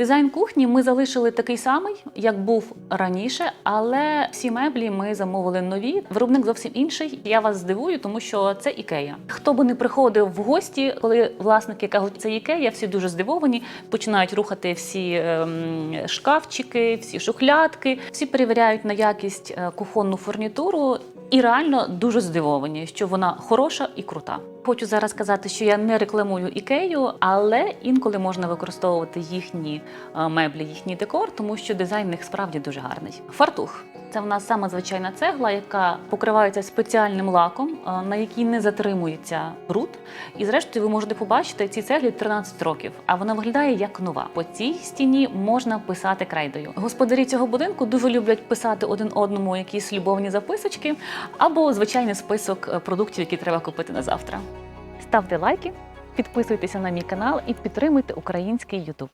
Дизайн кухні ми залишили такий самий, як був раніше, але всі меблі ми замовили нові. Виробник зовсім інший. Я вас здивую, тому що це ікея. Хто би не приходив в гості, коли власники кажуть, це ікея, всі дуже здивовані, починають рухати всі ем, шкафчики, всі шухлядки, всі перевіряють на якість е, кухонну фурнітуру. І реально дуже здивовані, що вона хороша і крута. Хочу зараз сказати, що я не рекламую ікею, але інколи можна використовувати їхні е, меблі, їхній декор, тому що дизайн них справді дуже гарний. Фартух це в нас сама звичайна цегла, яка покривається спеціальним лаком, е, на якій не затримується бруд. І зрештою, ви можете побачити ці цеглі 13 років, а вона виглядає як нова. По цій стіні можна писати крейдою. Господарі цього будинку дуже люблять писати один одному якісь любовні записочки або звичайний список е, продуктів, які треба купити на завтра. Ставте лайки, підписуйтеся на мій канал і підтримуйте український YouTube.